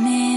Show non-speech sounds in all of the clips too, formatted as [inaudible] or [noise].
me,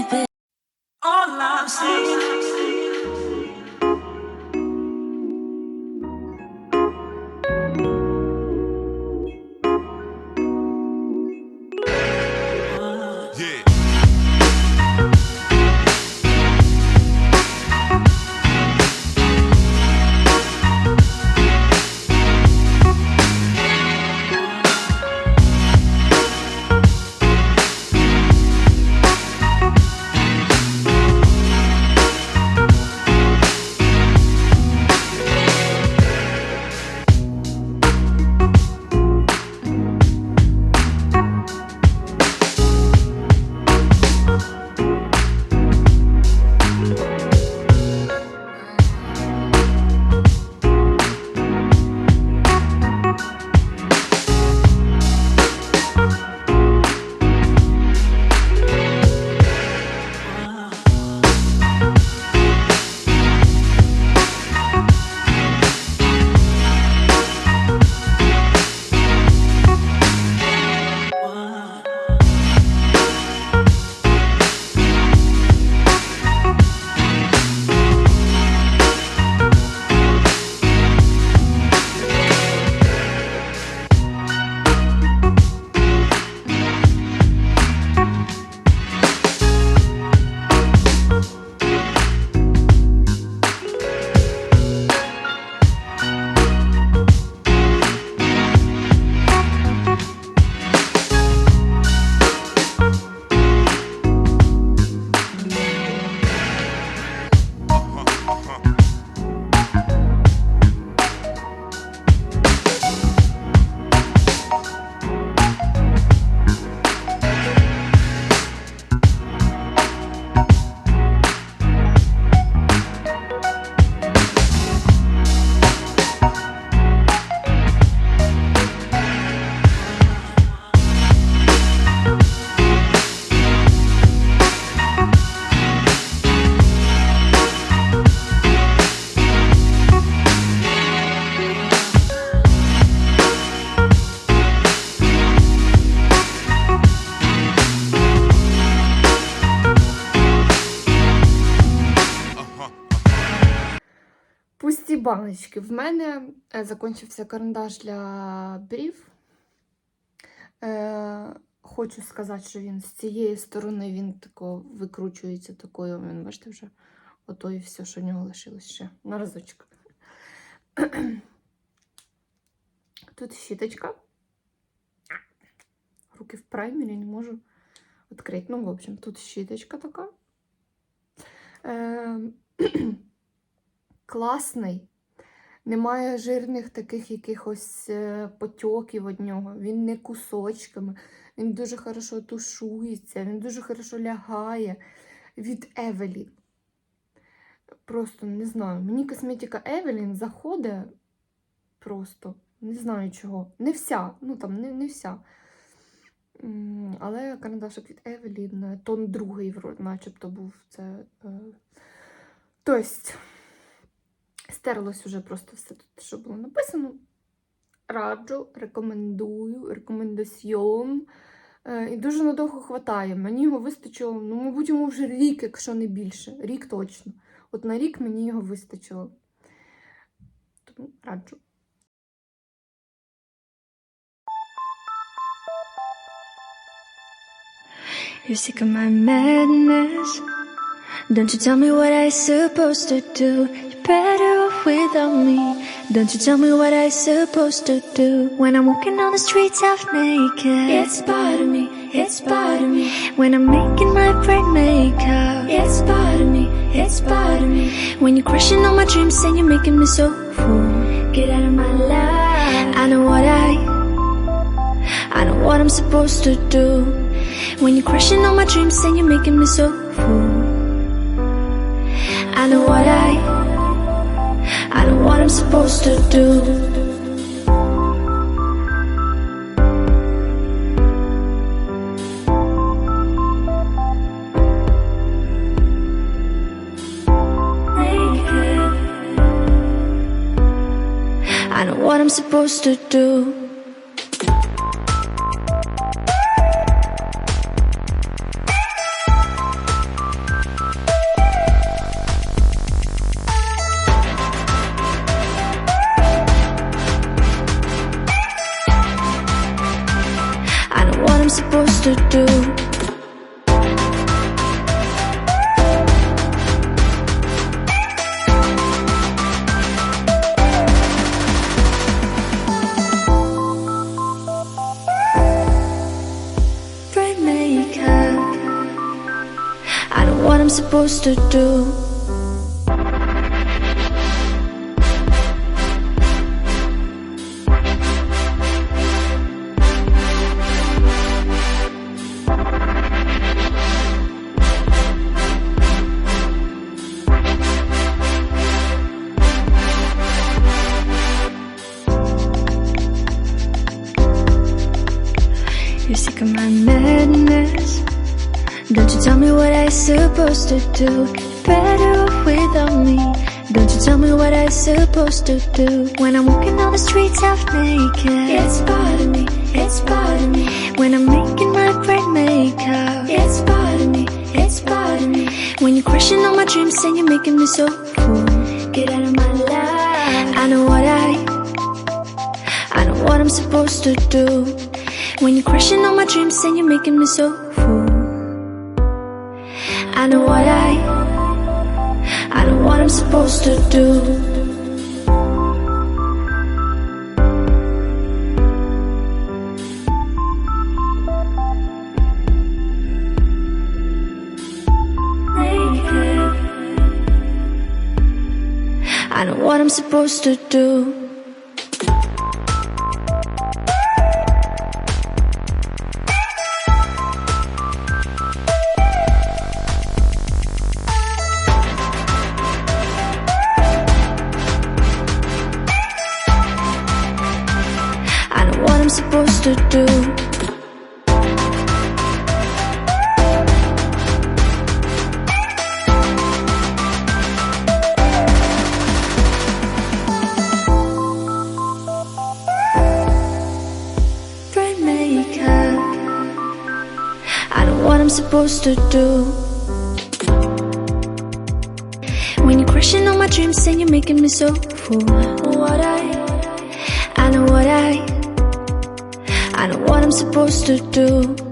Пусті. В мене е, закінчився карандаш для брів. Е, хочу сказати, що він з цієї сторони він тако викручується такою. Він, бачите, вже ото і все, що в нього лишилось ще на разочок. [clears throat] Тут щіточка. Руки в праймері не можу відкрити. Ну, в общем, тут щіточка така. Е, [clears throat] класний. Немає жирних таких якихось е, потьоків від нього. Він не кусочками. Він дуже хорошо тушується, він дуже хорошо лягає. Від Евелін. Просто не знаю. Мені косметика Евелін заходить просто. Не знаю чого. Не вся. Ну там не, не вся. Але карандашик від Евелін, е, тон другий, начебто був це. Тобто, стерлось вже просто все тут, що було написано. Раджу, рекомендую, рекомендаціон. Е, І дуже надовго хватає. Мені його вистачило, ну, мабуть, йому вже рік, якщо не більше. Рік точно. От на рік мені його вистачило. Тому раджу. You're sick of my madness. Don't you tell me what I supposed to do. You're better without me. Don't you tell me what I'm supposed to do. When I'm walking on the streets half naked. It's part of me, it's part of me. When I'm making my brain makeup. It's part of me, it's part of me. When you're crushing all my dreams and you're making me so full. Get out of my life. I know what I, I know what I'm supposed to do. When you're crushing all my dreams and you're making me so full. I know what I, I know what I'm supposed to do. I know what I'm supposed to do. Supposed to do. Supposed to do. Better off without me. Don't you tell me what I'm supposed to do. When I'm walking down the streets half naked. It's part of me, it's part of me. When I'm making my great makeup. It's part of me, it's part of me. When you're crushing all my dreams and you're making me so cool. Get out of my life. I know what I I know what I'm supposed to do. When you're crushing all my dreams and you're making me so. I know what I, I know what I'm supposed to do. Naked. I know what I'm supposed to do. To do. When you're crushing all my dreams and you're making me so full. What I I know what I I know what I'm supposed to do.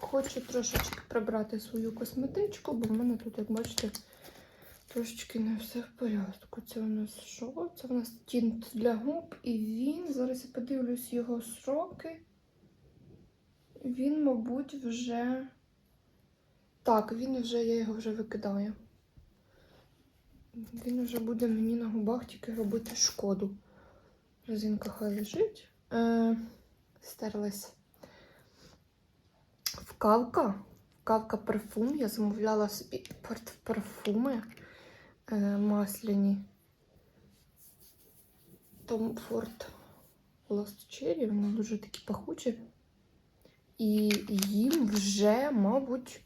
Хочу трошечки прибрати свою косметичку, бо в мене тут, як бачите, трошечки не все в порядку. Це у нас що? Це у нас тінт для губ, і він, зараз я подивлюсь його сроки. Він, мабуть, вже. Так, він вже, я його вже викидаю. Він вже буде мені на губах тільки робити шкоду. Резинка хай лежить. Е, стерлась. Вкалка. Вкалка парфум. Я замовляла собі парфуми масляні. Tom Ford Lost Cherry. Вони дуже такі пахучі. І їм вже, мабуть,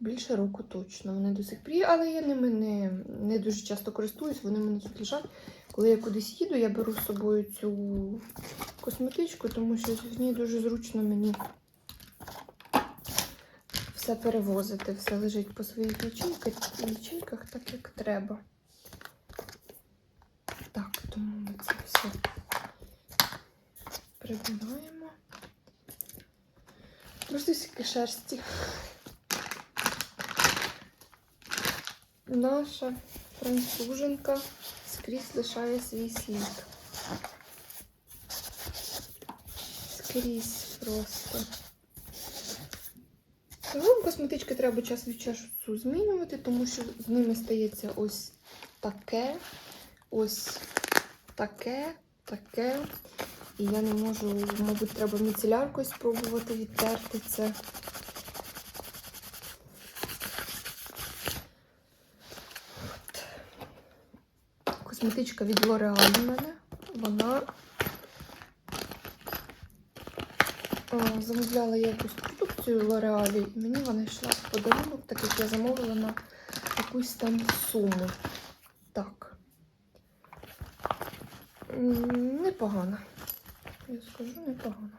більше року точно. Вони до сих пір, але я ними не, не дуже часто користуюсь, вони мене тут лежать. Коли я кудись їду, я беру з собою цю косметичку, тому що в ній дуже зручно мені все перевозити, все лежить по своїх ячейках, ячейках так, як треба. Так, тому ми це все прибираємо. Просто скільки шерсті. Наша француженка скрізь лишає свій слід. Скрізь просто. Загалом косметички треба час від часу змінювати, тому що з ними стається ось таке, ось таке, таке. І я не можу, мабуть, треба міцеляркою спробувати відтерти це. Косметичка від L'Oreal у мене. Вона О, замовляла я якусь в L'Oreal, мені вона йшла в подарунок, так як я замовила на якусь там суму. Так. Непогано. Я скажу непогано.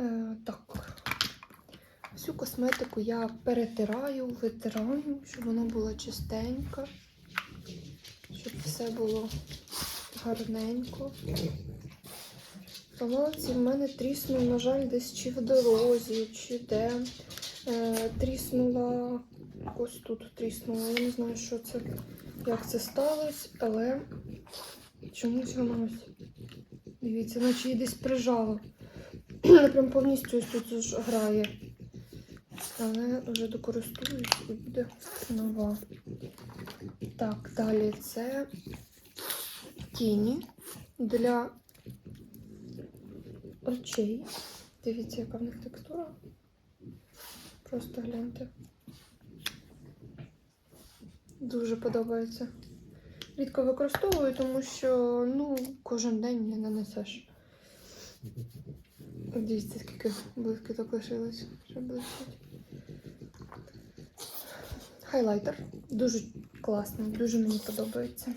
Е, так. Всю косметику я перетираю, витираю, щоб вона була чистенька, щоб все було гарненько. Палаці в мене тріснув, на жаль, десь чи в дорозі, чи де. Е, тріснула. Ось тут тріснула. Я не знаю, що це, як це сталося, але чомусь воно ось. Дивіться, наче її десь прижало. Вона прям повністю ось тут ж грає. Але вже докористуюсь і буде нова. Так, далі це тіні для очей. Дивіться, яка в них текстура. Просто гляньте. Дуже подобається. Рідко використовую, тому що ну, кожен день не нанесеш. Дивіться, скільки блискіток лишилось. Ще блищить. Хайлайтер. Дуже класний, дуже мені подобається.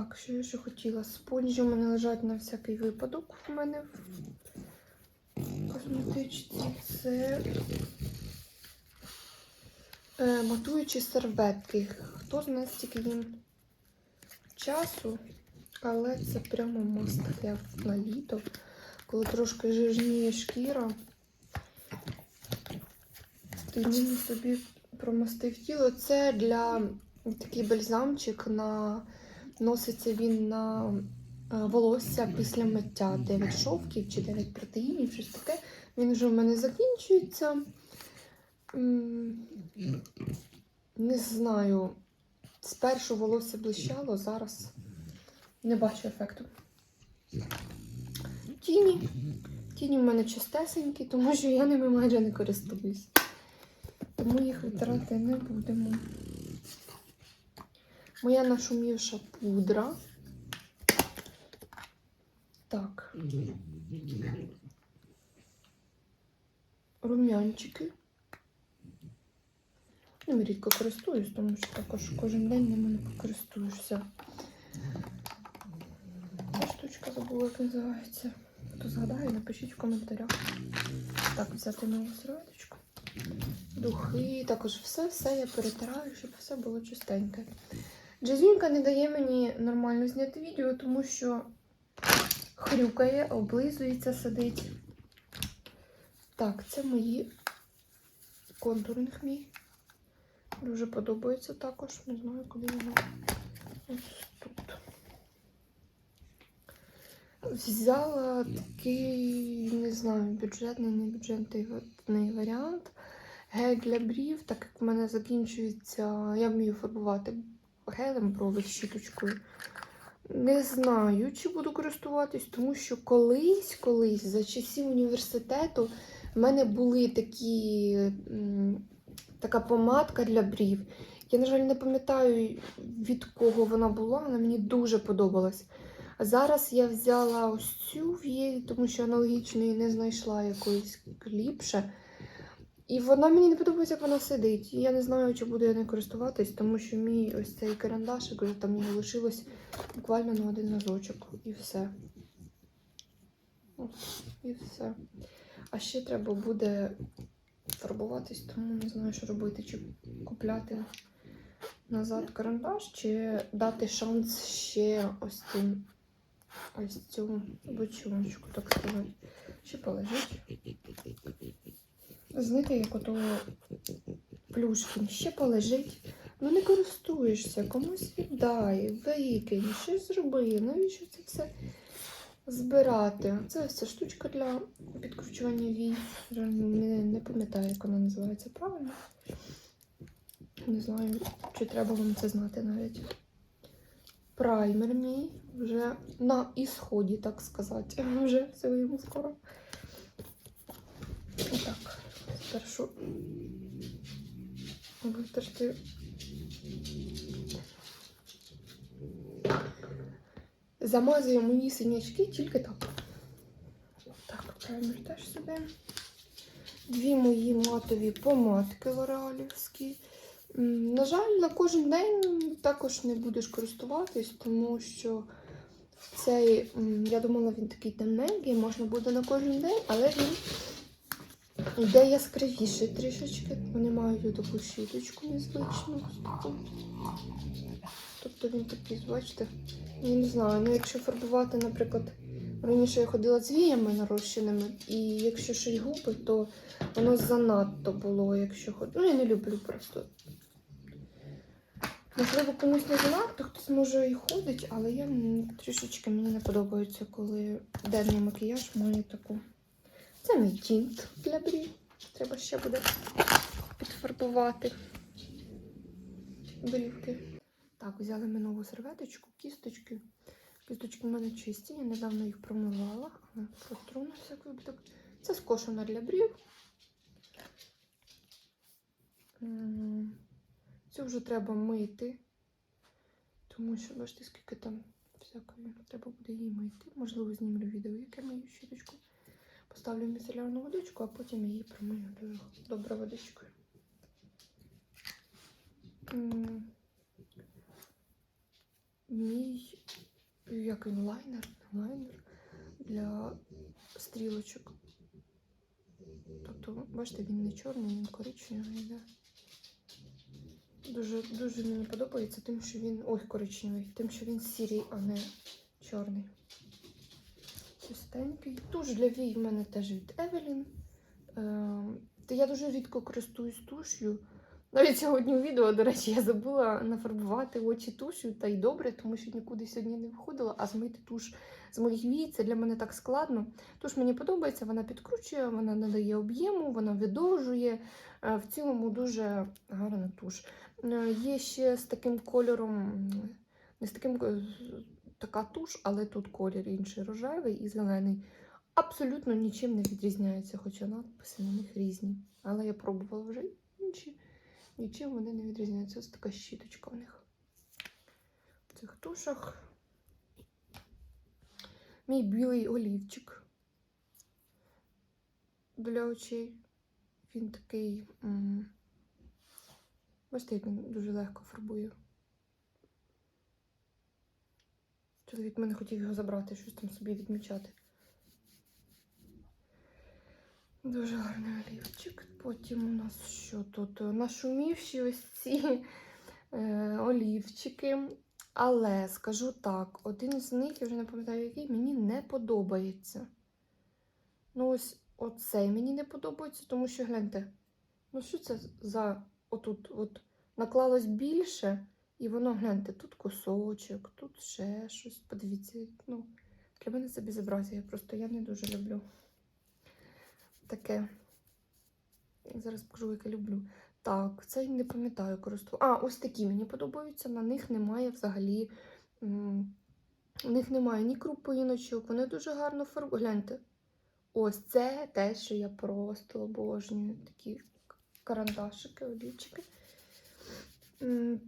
Так, що я ще хотіла? Спонжі у мене лежать на всякий випадок у мене в косметичці. Це е, матуючі серветки. Хто знає, стільки їм часу, але це прямо маст на літо, коли трошки жирніє шкіра. Ти собі промастив тіло. Це для такий бальзамчик на носиться він на е, волосся після миття 9 шовків чи 9 протеїнів, щось таке. Він вже в мене закінчується. Не знаю. Спершу волосся блищало, зараз не бачу ефекту. Тіні. Тіні в мене чистесенькі, тому що я ними майже не користуюсь. Тому їх витирати не будемо. Моя нашумівша пудра. Так. Рум'янчики. Ними рідко користуюсь, тому що також кожен день ними не покористуєшся. Ця штучка забула, як називається. Хто згадає, напишіть в коментарях. Так, взяти нову серветочку. Духи, також все-все я перетираю, щоб все було чистеньке. Джазюнька не дає мені нормально зняти відео, тому що хрюкає, облизується, сидить. Так, це мої контурних мій. Дуже подобається також. Не знаю, куди воно. Ось тут. Взяла такий, не знаю, бюджетний, не бюджетний варіант. Гель для брів, так як в мене закінчується, я вмію фарбувати гелем брови щіточкою. Не знаю, чи буду користуватись, тому що колись, колись, за часів університету, в мене були такі, така помадка для брів. Я, на жаль, не пам'ятаю, від кого вона була, вона мені дуже подобалась. А зараз я взяла ось цю в'єй, тому що аналогічної не знайшла якоїсь ліпше. І вона мені не подобається, як вона сидить. Я не знаю, чи буду я нею користуватись, тому що мій ось цей карандашик, там його лишилось буквально на один разочок. І все. І все. А ще треба буде фарбуватись, тому не знаю, що робити, чи купляти назад карандаш, чи дати шанс ще ось цим ось цьому бочоночку, так сказати. Ще полежить. Знаєте, як ото плюшкін, ще полежить. Ну не користуєшся, комусь віддай, викинь, щось зроби. Навіщо це все збирати? Це ось штучка для підкручування вій. Не, не пам'ятаю, як вона називається правильно. Не знаю, чи треба вам це знати навіть. Праймер мій вже на ісході, так сказати. Вже все йому скоро. Так, спершу витерти. Замазую мої синячки тільки так. Так, праймер теж сюди. Дві мої матові помадки лореалівські. На жаль, на кожен день також не будеш користуватись, тому що цей, я думала, він такий темненький, можна буде на кожен день, але він йде яскравіший трішечки. Вони мають таку щіточку незвичну. Тобто він такий, бачите, я не знаю, ну якщо фарбувати, наприклад, раніше я ходила з віями нарощеними, і якщо й губи, то воно занадто було, якщо ход... Ну, я не люблю просто. Можливо, комусь не занадто, хтось може і ходить, але я трішечки мені не подобається, коли денний макіяж має таку. Це мій тінт для брів. Треба ще буде підфарбувати брівки. Так, взяли ми нову серветочку, кісточки. Кісточки в мене чисті, я недавно їх промивала, але протру на всяк випадок. Це скошена для брів. Цю вже треба мити, тому що бачите, скільки там всякої треба буде її мити. Можливо, знімлю відео, яке мию щіточку. Поставлю в міцелярну водичку, а потім її промию добре водичкою. Мій як він лайнер, для стрілочок. Тобто, бачите, він не чорний, він коричневий, да. Дуже, дуже мені подобається тим, що він. Ой, коричневий, тим, що він сірий, а не чорний. Чистенький. Туш для вій в мене теж від Евелін. Е, я дуже рідко користуюсь туш'ю. Навіть сьогодні у відео, до речі, я забула нафарбувати очі туш'ю, та й добре, тому що нікуди сьогодні не виходила, а змити туш з моїх вій це для мене так складно. Туш мені подобається, вона підкручує, вона надає об'єму, вона видовжує. Е, В цілому дуже гарна туш. Е, Є ще з таким кольором, не з таким е, така туш, але тут колір інший рожевий і зелений. Абсолютно нічим не відрізняється, хоча надписи на них різні. Але я пробувала вже інші. Нічим вони не відрізняються. Ось така щіточка в них. В цих тушах. Мій білий олівчик для очей. Він такий. Бачите, як він дуже легко фарбує. Чоловік мене хотів його забрати, щось там собі відмічати. Дуже гарний олівчик. Потім у нас що тут? Нашумівші ось ці е, олівчики. Але скажу так, один з них, я вже не пам'ятаю, який, мені не подобається. Ну, ось оцей мені не подобається, тому що гляньте, ну що це за отут от наклалось більше, і воно, гляньте, тут кусочок, тут ще щось. Подивіться, ну, для мене це безобразія, просто я не дуже люблю таке. Зараз покажу, яке люблю. Так, це не пам'ятаю користу. А, ось такі мені подобаються. На них немає взагалі. У них немає ні крупиночок, вони дуже гарно фарбують. Гляньте. Ось це те, що я просто обожнюю. Такі карандашики, олівчики.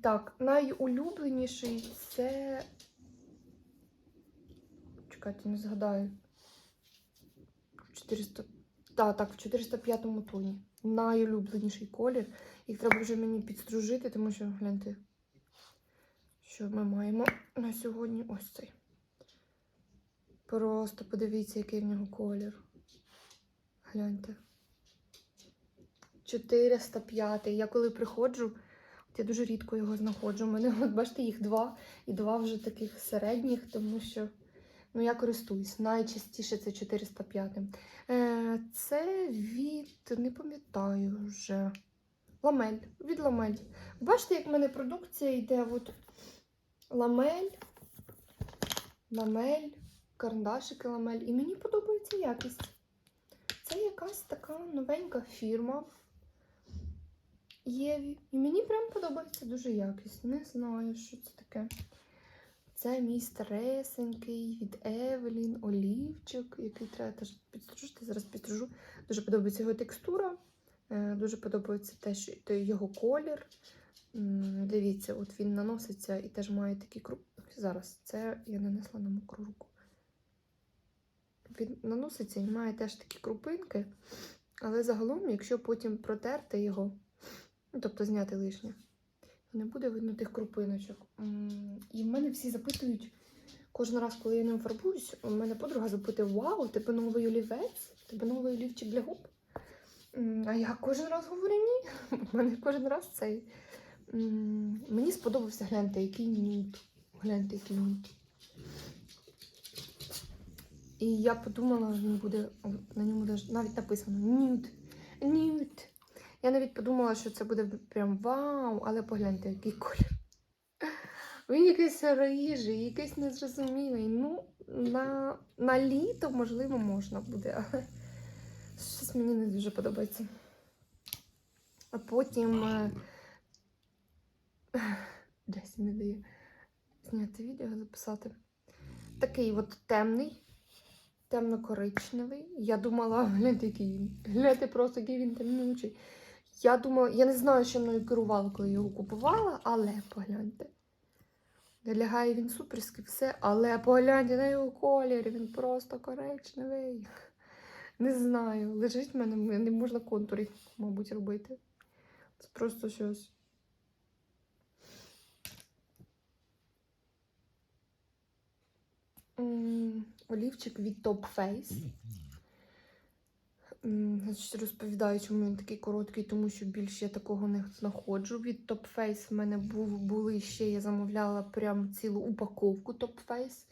Так, найулюбленіший це. Чекайте, не згадаю. 400. Так, так, в 405 тоні. Найулюбленіший колір. Їх треба вже мені підстружити, тому що гляньте, що ми маємо на сьогодні ось цей. Просто подивіться, який в нього колір. Гляньте. 405. Я коли приходжу, я дуже рідко його знаходжу. У мене, от бачите, їх два, і два вже таких середніх, тому що ну, я користуюсь. Найчастіше це 405. Е, це від, не пам'ятаю вже. Ламель. Від ламель. Бачите, як в мене продукція йде от ламель, ламель, карандашики ламель. І мені подобається якість. Це якась така новенька фірма Єві. І мені прям подобається дуже якість. Не знаю, що це таке. Це мій старесенький від Евелін, олівчик, який треба теж підстружити. Зараз підстружу. Дуже подобається його текстура. Е, Дуже подобається теж те- його колір. Дивіться, от він наноситься і теж має такі круп. Зараз це я нанесла на мокру руку. Він наноситься і має теж такі крупинки. Але загалом, якщо потім протерти його, ну, тобто зняти лишнє, не буде видно тих крупиночок. І в мене всі запитують кожен раз, коли я ним фарбуюсь, у мене подруга запитує: Вау, тебе новий олівець, тебе новий олівчик для губ. А я кожен раз говорю ні. [laughs] У мене кожен раз цей. Мені сподобався гляньте, який нюд. Гляньте, який нюд. І я подумала, він буде на ньому навіть написано нюд. Нюд. Я навіть подумала, що це буде прям вау, але погляньте, який колір. Він якийсь рижий, якийсь незрозумілий. Ну, на, на літо, можливо, можна буде, але щось мені не дуже подобається. А потім е, десь не дає зняти відео, записати. Такий от темний, темно-коричневий. Я думала, [laughs] гляньте, який він. Гляньте просто, який він темнючий. Я думала, я не знаю, що мною керувало, коли його купувала, але погляньте. Лягає він суперськи все, але погляньте на його колір, він просто коричневий. Не знаю, лежить в мене, не можна контурів, мабуть, робити. Це просто щось. Олівчик від Top Face. Значить, розповідаю, чому він такий короткий, тому що більше я такого не знаходжу. Від Top Face в мене були ще, я замовляла прям цілу упаковку Top Face.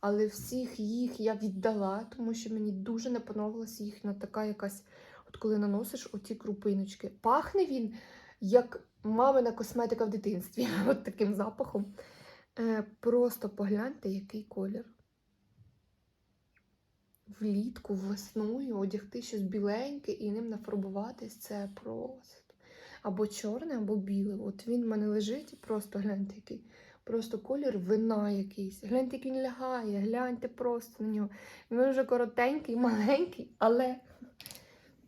Але всіх їх я віддала, тому що мені дуже не подобалася їхня така якась, от коли наносиш оці крупиночки. Пахне він як мамина косметика в дитинстві, [laughs] от таким запахом. Е, просто погляньте, який колір. Влітку, весною одягти щось біленьке і ним нафарбуватись це просто. Або чорне, або біле. От він в мене лежить і просто гляньте, який. Просто колір вина якийсь. Гляньте, як він лягає, гляньте просто на нього. Він вже коротенький, [laughs] маленький, але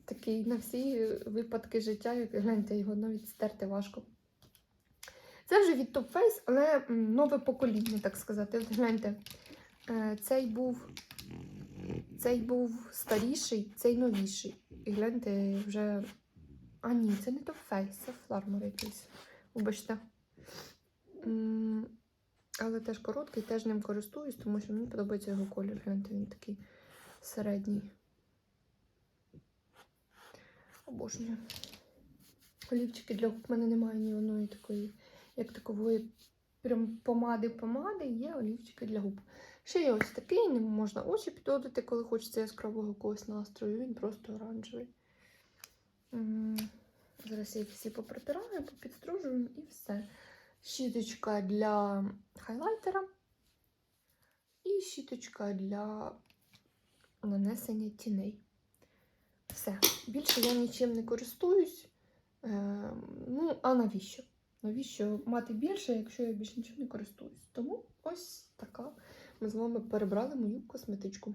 такий на всі випадки життя, як гляньте, його навіть стерти важко. Це вже від Top Face, але нове покоління, так сказати. От гляньте, е, цей був, цей був старіший, цей новіший. І гляньте, вже. А, ні, це не Top Face, це флармер якийсь. Вибачте. Але теж короткий, теж ним користуюсь, тому що мені подобається його колір. Гляньте, він такий середній. Обожнюю. Олівчики для губ в мене немає ні одної такої, як такової прям помади-помади, є олівчики для губ. Ще є ось такий, ним можна очі підводити, коли хочеться яскравого якогось настрою. Він просто оранжевий. Зараз я їх всі попротираю, попідстружую і все. Щіточка для хайлайтера і щіточка для нанесення тіней. Все. Більше я нічим не користуюсь. Е, ну, а навіщо? Навіщо мати більше, якщо я більше нічим не користуюсь? Тому ось така ми з вами перебрали мою косметичку.